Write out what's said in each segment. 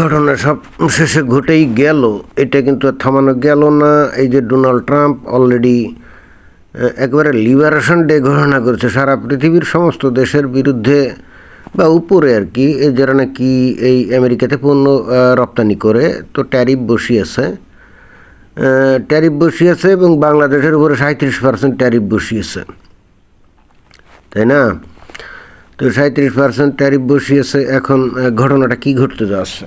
ঘটনা সব শেষে ঘটেই গেল। এটা কিন্তু থামানো গেল না। এই যে ডোনাল্ড ট্রাম্প অলরেডি একবারে লিবারেশন ডে ঘোষণা করেছে। সারা পৃথিবীর সমস্ত দেশের বিরুদ্ধে বা উপরে আর কি যারা নাকি এই আমেরিকাতে পণ্য রপ্তানি করে, তো ট্যারিফ বসিয়েছে। ট্যারিফ বসিয়েছে এবং বাংলাদেশের উপরে সাঁত্রিশ পার্সেন্ট ট্যারিফ বসিয়েছে। তাই না? তো সাঁত্রিশ পার্সেন্ট ট্যারিফ বসিয়েছে, এখন ঘটনাটা কি ঘটতে যাচ্ছে?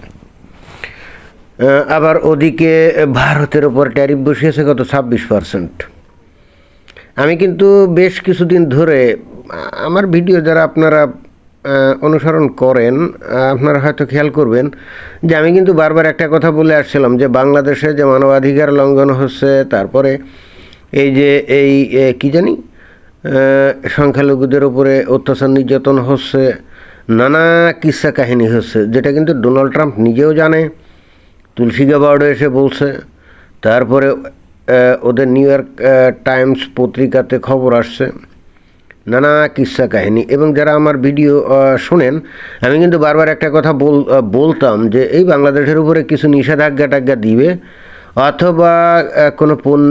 আবার ওদিকে ভারতের ওপর ট্যারিফ বসিয়েছে কত? ছাব্বিশ পার্সেন্ট আমি কিন্তু বেশ কিছুদিন ধরে, আমার ভিডিও যারা আপনারা অনুসরণ করেন আপনারা হয়তো খেয়াল করবেন যে আমি কিন্তু বারবার একটা কথা বলে আসছিলাম যে বাংলাদেশে যে মানবাধিকার লঙ্ঘন হচ্ছে, তারপরে এই যে এই কি জানি সংখ্যালঘুদের উপরে অত্যাচার নির্যাতন হচ্ছে, নানা কিস্সা কাহিনী হচ্ছে, যেটা কিন্তু ডোনাল্ড ট্রাম্প নিজেও জানে। তুলসী গাবার্ডও এসে বলছে, তারপরে ওদের নিউ ইয়র্ক টাইমস পত্রিকাতে খবর আসছে, নানা কিস্সা কাহিনী। এবং যারা আমার ভিডিও শোনেন, আমি কিন্তু বারবার একটা কথা বল বলতাম যে, এই বাংলাদেশের উপরে কিছু নিষেধাজ্ঞা টাজ্ঞা দিবে অথবা কোনো পণ্য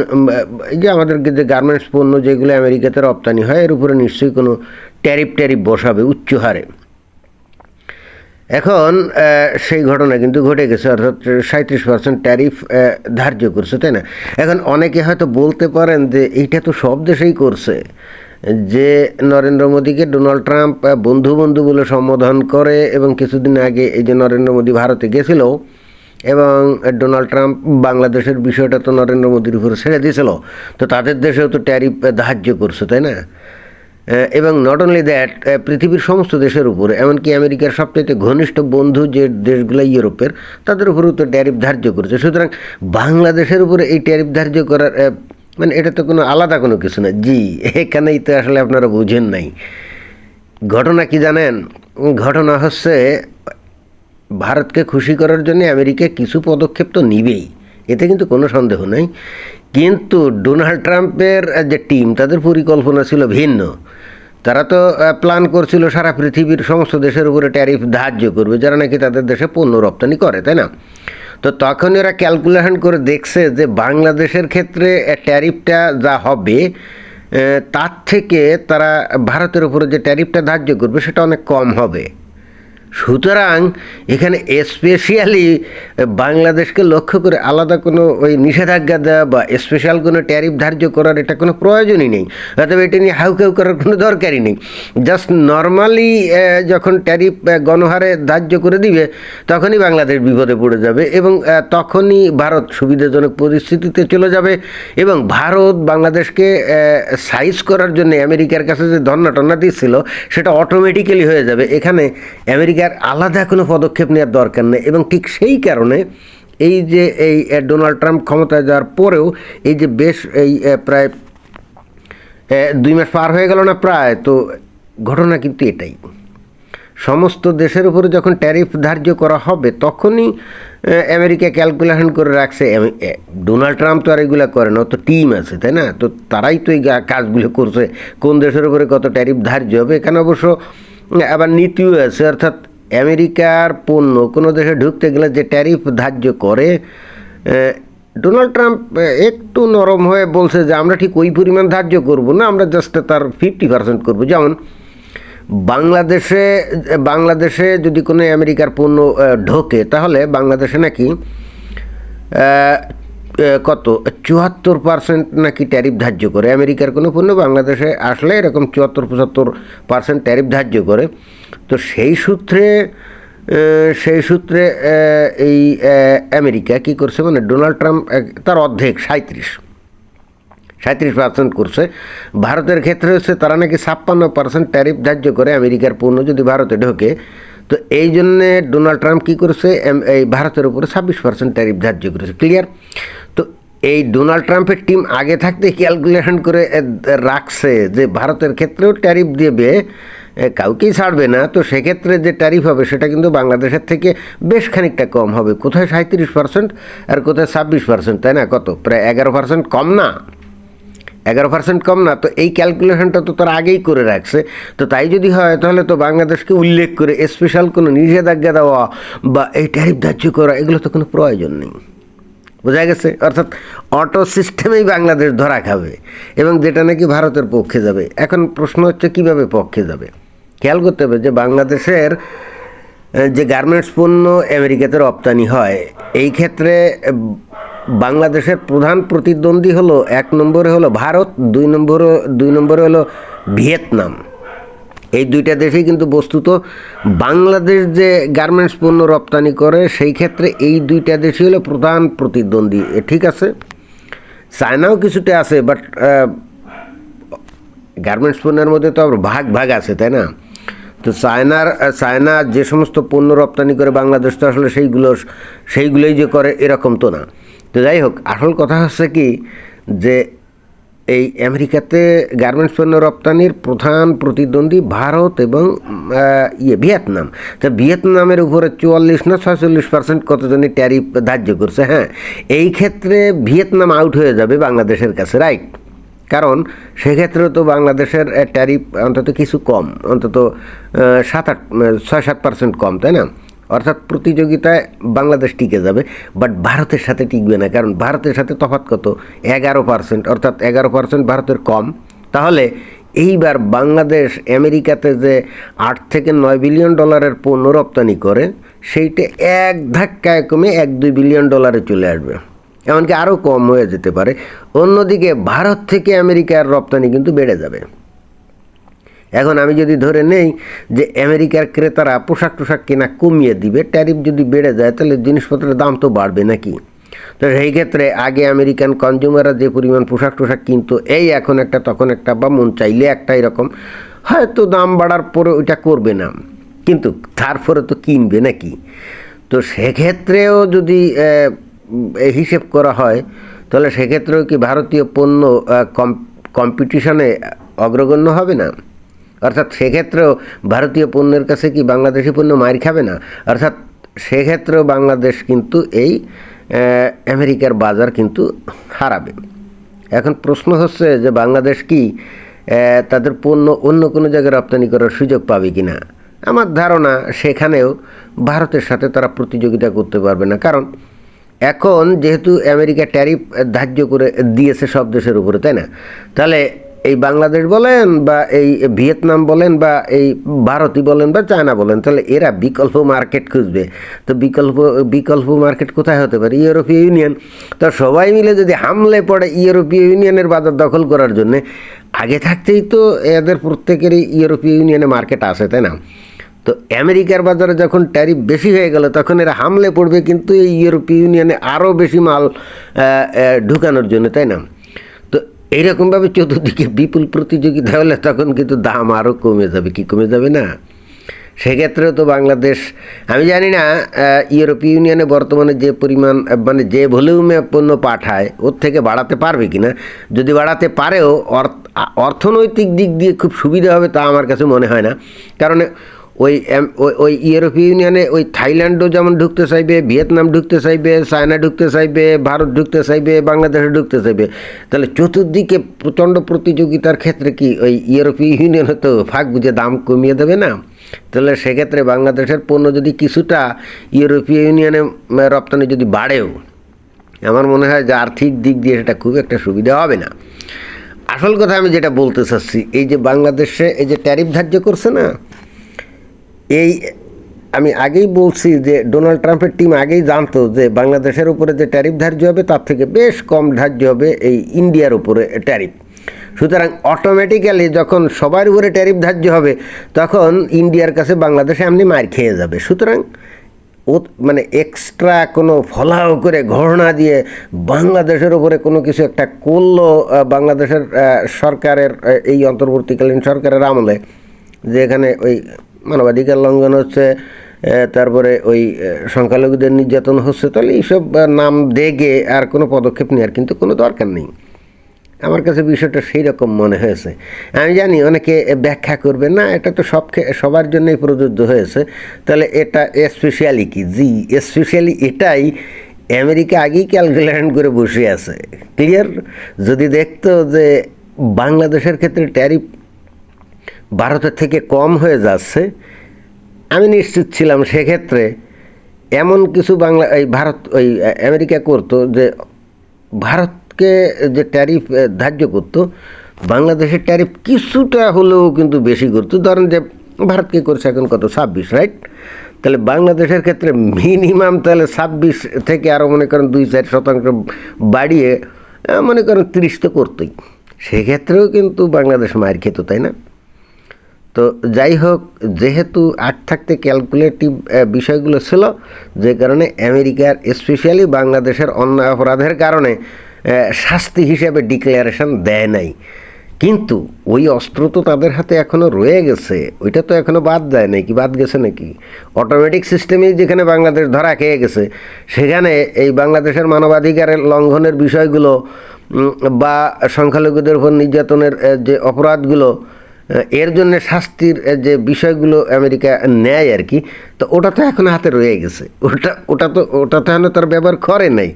এই যে আমাদের যে গার্মেন্টস পণ্য যেগুলো আমেরিকাতে রপ্তানি হয়, এর উপরে নিশ্চয়ই কোনো ট্যারিফ ট্যারিফ বসাবে উচ্চ হারে। এখন সেই ঘটনা কিন্তু ঘটে গেছে, অর্থাৎ সাঁত্রিশ পার্সেন্ট ট্যারিফ ধার্য করছে, তাই না? এখন অনেকে হয়তো বলতে পারেন যে এইটা তো সব দেশেই করছে, যে নরেন্দ্র মোদীকে ডোনাল্ড ট্রাম্প বন্ধু বন্ধু বলে সম্বোধন করে এবং কিছুদিন আগে এই যে নরেন্দ্র মোদী ভারতে গেছিল এবং ডোনাল্ড ট্রাম্প বাংলাদেশের বিষয়টা তো নরেন্দ্র মোদীর উপরে ছেড়ে দিয়েছিল। তো তাদের দেশেও তো ট্যারিফ ধার্য করছে, তাই না? এবং নট অনলি দ্যাট পৃথিবীর সমস্ত দেশের উপরে, এমনকি আমেরিকার সবচেয়ে ঘনিষ্ঠ বন্ধু যে দেশগুলো ইউরোপের, তাদের উপরেও তো ট্যারিফ ধার্য করেছে। সুতরাং বাংলাদেশের উপরে এই ট্যারিফ ধার্য করার মানে এটা তো কোনো আলাদা কোনো কিছু না। জি, এখানেই তো আসলে আপনারা বুঝেন নাই। ঘটনা কি জানেন? ঘটনা হচ্ছে ভারতকে খুশি করার জন্য আমেরিকা কিছু পদক্ষেপ তো নিবেই। এতে কিন্তু কোনো সন্দেহ নেই। কিন্তু ডোনাল্ড ট্রাম্পের যে টিম, তাদের পরিকল্পনা ছিল ভিন্ন। তারা তো প্ল্যান করছিল সারা পৃথিবীর সমস্ত দেশের উপরে ট্যারিফ ধার্য করবে, যারা নাকি তাদের দেশে পণ্য রপ্তানি করে, তাই না? তো তখন এরা ক্যালকুলেশন করে দেখছে যে বাংলাদেশের ক্ষেত্রে ট্যারিফটা যা হবে তার থেকে তারা ভারতের উপরে যে ট্যারিফটা ধার্য করবে, সেটা অনেক কম হবে। সুতরাং এখানে স্পেশালি বাংলাদেশকে লক্ষ্য করে আলাদা কোনো ওই নিষেধাজ্ঞা দেওয়া বা স্পেশাল কোনো ট্যারিফ ধার্য করার এটা কোনো প্রয়োজনই নেই। অথবা এটা নিয়ে হাউকাউ করার কোনো দরকারই নেই। জাস্ট নর্মালি যখন ট্যারিফ গণহারে ধার্য করে দিবে, তখনই বাংলাদেশ বিপদে পড়ে যাবে এবং তখনই ভারত সুবিধাজনক পরিস্থিতিতে চলে যাবে এবং ভারত বাংলাদেশকে সাইজ করার জন্য আমেরিকার কাছে যে ধর্না টন্না দিচ্ছিল সেটা অটোমেটিক্যালি হয়ে যাবে। এখানে আমেরিকার আলাদা কোনো পদক্ষেপ নেওয়ার দরকার নেই এবং ঠিক সেই কারণে এই যে এই ডোনাল্ড ট্রাম্প ক্ষমতায় যাওয়ার পরেও এই যে বেশ এই প্রায় দুই মাস পার হয়ে গেল না প্রায়, তো ঘটনা কিন্তু এটাই। সমস্ত দেশের উপরে যখন ট্যারিফ ধার্য করা হবে, তখনই আমেরিকা ক্যালকুলেশন করে রাখছে ডোনাল্ড ট্রাম্প তো আর এগুলো করে না তো টিম আছে, তাই না? তো তারাই তো এই কাজগুলো করছে, কোন দেশের উপরে কত ট্যারিফ ধার্য হবে, এখানে অবশ্য আবার নীতিও আছে, অর্থাৎ আমেরিকার পণ্য কোনো দেশে ঢুকতে গেলে যে ট্যারিফ ধার্য করে ডোনাল্ড ট্রাম্প একটু নরম হয়ে বলছে যে আমরা ঠিক ওই পরিমাণ ধার্য করব না, আমরা জাস্ট তার ফিফটি পার্সেন্ট করব। যেমন বাংলাদেশে বাংলাদেশে যদি কোনো আমেরিকার পণ্য ঢোকে, তাহলে বাংলাদেশে নাকি কত? চুয়াত্তর পার্সেন্ট নাকি ট্যারিফ ধার্য করে। আমেরিকার কোনো পণ্য বাংলাদেশে আসলে এরকম চুয়াত্তর পঁচাত্তর পার্সেন্ট ট্যারিফ ধার্য করে। তো সেই সূত্রে সেই সূত্রে এই আমেরিকা কী করছে মানে ডোনাল্ড ট্রাম্প তার অর্ধেক সাঁত্রিশ সাঁত্রিশ পার্সেন্ট করছে। ভারতের ক্ষেত্রে হচ্ছে তারা নাকি ছাপ্পান্ন পার্সেন্ট ট্যারিফ ধার্য করে আমেরিকার পণ্য যদি ভারতে ঢোকে। তো এই জন্যে ডোনাল্ড ট্রাম্প কী করেছে এই ভারতের উপরে ছাব্বিশ পার্সেন্ট ট্যারিফ ধার্য করেছে। ক্লিয়ার এই ডোনাল্ড ট্রাম্পের টিম আগে থাকতে ক্যালকুলেশন করে রাখছে যে ভারতের ক্ষেত্রেও ট্যারিফ দেবে কাউকেই ছাড়বে না। তো সেক্ষেত্রে যে ট্যারিফ হবে সেটা কিন্তু বাংলাদেশের থেকে বেশ খানিকটা কম হবে। কোথায় সাঁত্রিশ পার্সেন্ট আর কোথায় ছাব্বিশ পার্সেন্ট, তাই না? কত? প্রায় এগারো পার্সেন্ট কম না? এগারো পার্সেন্ট কম না, তো এই ক্যালকুলেশনটা তো তারা আগেই করে রাখছে। তো তাই যদি হয়, তাহলে তো বাংলাদেশকে উল্লেখ করে স্পেশাল কোনো নিষেধাজ্ঞা দেওয়া বা এই ট্যারিফ ধার্য করা, এগুলো তো কোনো প্রয়োজন নেই। বোঝা গেছে? অর্থাৎ অটো সিস্টেমেই বাংলাদেশ ধরা খাবে এবং যেটা নাকি ভারতের পক্ষে যাবে। এখন প্রশ্ন হচ্ছে কীভাবে পক্ষে যাবে? খেয়াল করতে হবে যে বাংলাদেশের যে গার্মেন্টস পণ্য আমেরিকাতে রপ্তানি হয়, এই ক্ষেত্রে বাংলাদেশের প্রধান প্রতিদ্বন্দ্বী হলো, এক নম্বরে হলো ভারত, দুই নম্বরে দুই নম্বরে হলো ভিয়েতনাম। এই দুইটা দেশেই কিন্তু বস্তুত বাংলাদেশ যে গার্মেন্টস পণ্য রপ্তানি করে, সেই ক্ষেত্রে এই দুইটা দেশই হলো প্রধান প্রতিদ্বন্দ্বী। ঠিক আছে? চায়নাও কিছুটা আছে বাট গার্মেন্টস পণ্যের মধ্যে তো আবার ভাগ ভাগ আছে, তাই না? তো চায়নার চায়না যে সমস্ত পণ্য রপ্তানি করে বাংলাদেশ তো আসলে সেইগুলো, সেইগুলোই যে করে, এরকম তো না। তো যাই হোক, আসল কথা হচ্ছে কি যে এই আমেরিকাতে গার্মেন্টস পণ্য রপ্তানির প্রধান প্রতিদ্বন্দ্বী ভারত এবং ইয়ে ভিয়েতনাম। তা ভিয়েতনামের উপরে চুয়াল্লিশ না ছয়চল্লিশ পার্সেন্ট কতজনই ট্যারিফ ধার্য করছে হ্যাঁ? এই ক্ষেত্রে ভিয়েতনাম আউট হয়ে যাবে বাংলাদেশের কাছে রাইট কারণ সেক্ষেত্রেও তো বাংলাদেশের ট্যারিফ অন্তত কিছু কম, অন্তত সাত আট, ছয় সাত পার্সেন্ট কম, তাই না? অর্থাৎ প্রতিযোগিতায় বাংলাদেশ টিকে যাবে বাট ভারতের সাথে টিকবে না। কারণ ভারতের সাথে তফাৎ কত? এগারো পার্সেন্ট অর্থাৎ এগারো পার্সেন্ট ভারতের কম। তাহলে এইবার বাংলাদেশ আমেরিকাতে যে আট থেকে নয় বিলিয়ন ডলারের পণ্য রপ্তানি করে, সেইটা এক ধাক্কায় কমে এক দুই বিলিয়ন ডলারে চলে আসবে। এমনকি আরও কম হয়ে যেতে পারে। অন্যদিকে ভারত থেকে আমেরিকার রপ্তানি কিন্তু বেড়ে যাবে। এখন আমি যদি ধরে নেই যে আমেরিকার ক্রেতারা পোশাক টোশাক কেনা কমিয়ে দিবে ট্যারিফ যদি বেড়ে যায়, তাহলে জিনিসপত্রের দাম তো বাড়বে নাকি? তো সেই ক্ষেত্রে আগে আমেরিকান কনজিউমাররা যে পরিমাণ পোশাক টোশাক কিনতো, এই এখন একটা তখন একটা বা মন চাইলে একটা এরকম, হয়তো দাম বাড়ার পরে ওইটা করবে না। কিন্তু তারপরে তো কিনবে নাকি? তো সেক্ষেত্রেও যদি হিসেব করা হয়, তাহলে সেক্ষেত্রেও কি ভারতীয় পণ্য কম্পিটিশনে অগ্রগণ্য হবে না? অর্থাৎ সেক্ষেত্রেও ভারতীয় পণ্যের কাছে কি বাংলাদেশি পণ্য মার খাবে না? অর্থাৎ সেক্ষেত্রেও বাংলাদেশ কিন্তু এই আমেরিকার বাজার কিন্তু হারাবে। এখন প্রশ্ন হচ্ছে যে বাংলাদেশ কি তাদের পণ্য অন্য কোনো জায়গায় রপ্তানি করার সুযোগ পাবে কি না? আমার ধারণা সেখানেও ভারতের সাথে তারা প্রতিযোগিতা করতে পারবে না। কারণ এখন যেহেতু আমেরিকা ট্যারিফ ধার্য করে দিয়েছে সব দেশের উপরে, তাই না? তাহলে এই বাংলাদেশ বলেন বা এই ভিয়েতনাম বলেন বা এই ভারতই বলেন বা চায়না বলেন, তাহলে এরা বিকল্প মার্কেট খুঁজবে। তো বিকল্প বিকল্প মার্কেট কোথায় হতে পারে? ইউরোপীয় ইউনিয়ন। তো সবাই মিলে যদি হামলে পড়ে ইউরোপীয় ইউনিয়নের বাজার দখল করার জন্যে, আগে থাকতেই তো এদের প্রত্যেকেরই ইউরোপীয় ইউনিয়নে মার্কেট আছে, তাই না? তো আমেরিকার বাজারে যখন ট্যারিফ বেশি হয়ে গেল, তখন এরা হামলে পড়বে কিন্তু এই ইউরোপীয় ইউনিয়নে আরও বেশি মাল ঢুকানোর জন্য, তাই না? এইরকমভাবে চতুর্দিকে বিপুল প্রতিযোগিতা হলে তখন কিন্তু দাম আরও কমে যাবে। কি কমে যাবে না? সেক্ষেত্রেও তো বাংলাদেশ, আমি জানি না ইউরোপীয় ইউনিয়নে বর্তমানে যে পরিমাণ মানে যে ভলিউমে পণ্য পাঠায়, ওর থেকে বাড়াতে পারবে কি না? যদি বাড়াতে পারেও অর্থ- অর্থনৈতিক দিক দিয়ে খুব সুবিধা হবে তা আমার কাছে মনে হয় না। কারণ ওই ওই- ইউরোপীয় ইউনিয়নে ওই থাইল্যান্ডও যেমন ঢুকতে চাইবে, ভিয়েতনাম ঢুকতে চাইবে, চায়না ঢুকতে চাইবে, ভারত ঢুকতে চাইবে বাংলাদেশে ঢুকতে চাইবে। তাহলে চতুর্দিকে প্রচণ্ড প্রতিযোগিতার ক্ষেত্রে কি ওই ইউরোপীয় ইউনিয়নে তো ফাঁক বুঝে দাম কমিয়ে দেবে না? তাহলে সেক্ষেত্রে বাংলাদেশের পণ্য যদি কিছুটা ইউরোপীয় ইউনিয়নে রপ্তানি যদি বাড়েও, আমার মনে হয় যে আর্থিক দিক দিয়ে সেটা খুব একটা সুবিধা হবে না। আসল কথা আমি যেটা বলতে চাচ্ছি, এই যে বাংলাদেশে এই যে ট্যারিফ ধার্য করছে না এই, আমি আগেই বলছি যে ডোনাল্ড ট্রাম্পের টিম আগেই জানতো যে বাংলাদেশের উপরে যে ট্যারিফ ধার্য হবে, তার থেকে বেশ কম ধার্য হবে এই ইন্ডিয়ার উপরে ট্যারিফ। সুতরাং অটোমেটিক্যালি যখন সবার উপরে ট্যারিফ ধার্য হবে, তখন ইন্ডিয়ার কাছে বাংলাদেশে এমনি মার খেয়ে যাবে। সুতরাং ও মানে এক্সট্রা কোনো ফলাও করে ঘটনা দিয়ে বাংলাদেশের উপরে কোনো কিছু একটা করল বাংলাদেশের সরকারের এই অন্তর্বর্তীকালীন সরকারের আমলে, যে এখানে ওই মানবাধিকার লঙ্ঘন হচ্ছে তারপরে ওই সংখ্যালঘুদের নির্যাতন হচ্ছে, তাহলে এইসব নাম দেগে আর কোনো পদক্ষেপ নেওয়ার কিন্তু কোনো দরকার নেই। আমার কাছে বিষয়টা সেই রকম মনে হয়েছে। আমি জানি অনেকে ব্যাখ্যা করবে, না, এটা তো সব সবার জন্যই প্রযোজ্য হয়েছে। তাহলে এটা স্পেশালি কি? জি স্পেশালি এটাই আমেরিকা আগেই ক্যালকুলেশন করে বসে আছে। ক্লিয়ার যদি দেখতো যে বাংলাদেশের ক্ষেত্রে ট্যারিফ ভারতের থেকে কম হয়ে যাচ্ছে, আমি নিশ্চিত ছিলাম সেক্ষেত্রে এমন কিছু বাংলা, এই ভারত, ওই আমেরিকা করতো যে ভারতকে যে ট্যারিফ ধার্য করতো, বাংলাদেশের ট্যারিফ কিছুটা হলেও কিন্তু বেশি করতো। ধরেন যে ভারতকে করছে এখন কত? ছাব্বিশ, রাইট? তাহলে বাংলাদেশের ক্ষেত্রে মিনিমাম তাহলে ছাব্বিশ থেকে আরও মনে করেন দুই চার শতাংশ বাড়িয়ে মনে করেন তিরিশ তো করতোই। সেক্ষেত্রেও কিন্তু বাংলাদেশ মার খেত, তাই না? তো যাই হোক, যেহেতু আট থাকতে ক্যালকুলেটিভ বিষয়গুলো ছিল, যে কারণে আমেরিকার স্পেশালি বাংলাদেশের অন্যায় অপরাধের কারণে শাস্তি হিসেবে ডিক্লারেশন দেয় নাই। কিন্তু ওই অস্ত্র তো তাদের হাতে এখনও রয়ে গেছে, ওইটা তো এখনও বাদ দেয় নাকি বাদ গেছে নাকি? অটোমেটিক সিস্টেমেই যেখানে বাংলাদেশ ধরা খেয়ে গেছে, সেখানে এই বাংলাদেশের মানবাধিকারের লঙ্ঘনের বিষয়গুলো বা সংখ্যালঘুদের উপর নির্যাতনের যে অপরাধগুলো এর জন্য শাস্তির যে বিষয়গুলো আমেরিকা নেয় আর কি, তো ওটা তো এখন হাতে রয়ে গেছে। ওটা ওটা তো ওটা তো এখন তার ব্যবহার করে নাই।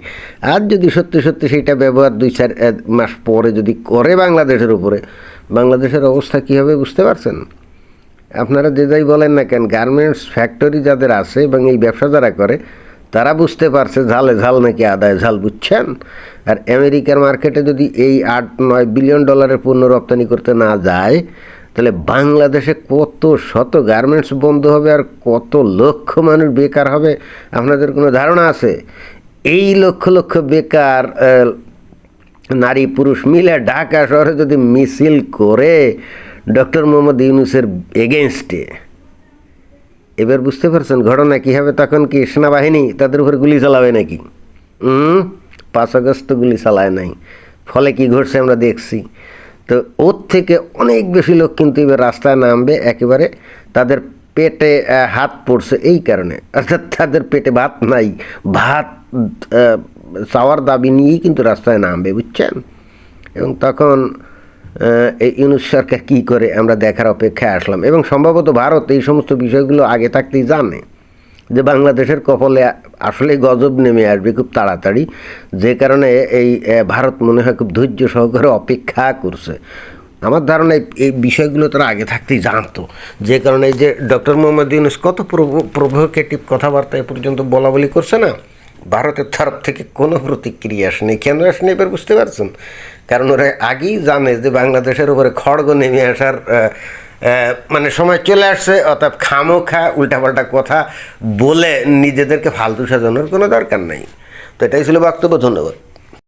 আর যদি সত্যি সত্যি সেইটা ব্যবহার দুই চার মাস পরে যদি করে বাংলাদেশের উপরে, বাংলাদেশের অবস্থা কী হবে বুঝতে পারছেন? আপনারা যে যাই বলেন না কেন গার্মেন্টস ফ্যাক্টরি যাদের আছে এবং এই ব্যবসা যারা করে, তারা বুঝতে পারছে ঝালে ঝাল নাকি আদায় ঝাল, বুঝছেন? আর আমেরিকার মার্কেটে যদি এই আট, নয় বিলিয়ন ডলারের পণ্য রপ্তানি করতে না যায় তাহলে বাংলাদেশে কত শত গার্মেন্টস বন্ধ হবে আর কত লক্ষ মানুষ বেকার হবে? আপনাদের কোনো ধারণা আছে? এই লক্ষ লক্ষ বেকার নারী, পুরুষ মিলে ঢাকা শহরে যদি মিছিল করে ডক্টর মোহাম্মদ ইউনুসের এগেনস্টে এবার বুঝতে পারছেন ঘটনা কী হবে তখন কি সেনাবাহিনী তাদের উপর গুলি চালাবে নাকি? পাঁচ আগস্ট গুলি চালায় নাই। ফলে কি ঘটছে আমরা দেখছি। তো ওর থেকে অনেক বেশি লোক কিন্তু এবার রাস্তায় নামবে, একেবারে তাদের পেটে হাত পড়ছে এই কারণে। অর্থাৎ তাদের পেটে ভাত নাই, ভাত চাওয়ার দাবি নিয়েই কিন্তু রাস্তায় নামবে, বুঝছেন? এবং তখন এই ইউনুস সরকার কী করে আমরা দেখার অপেক্ষায় আসলাম। এবং সম্ভবত ভারত এই সমস্ত বিষয়গুলো আগে থাকতেই জানে। যে বাংলাদেশের কপালে আসলে গজব নেমে আসবে খুব তাড়াতাড়ি। যে কারণে এই ভারত মনে হয় খুব ধৈর্য সহকারে অপেক্ষা করছে। আমার ধারণা এই- বিষয়গুলো তারা আগে থাকতেই জানতো। যে কারণে যে ডক্টর মোহাম্মদ ইউনুস কত প্রভোকেটিভ কথাবার্তা এ পর্যন্ত বলা বলি করছে না? ভারতের তরফ থেকে কোনো প্রতিক্রিয়া আসেনি। কেন আসেনি এবার বুঝতে পারছেন? কারণ ওরা আগেই জানে যে বাংলাদেশের উপরে খড়গ নেমে আসার মানে সময় চলে আসছে, অর্থাৎ খামোখা উল্টাপাল্টা কথা বলে নিজেদেরকে ফালতু সাজানোর কোনো দরকার নাই। তো এটাই ছিল বক্তব্য, ধন্যবাদ।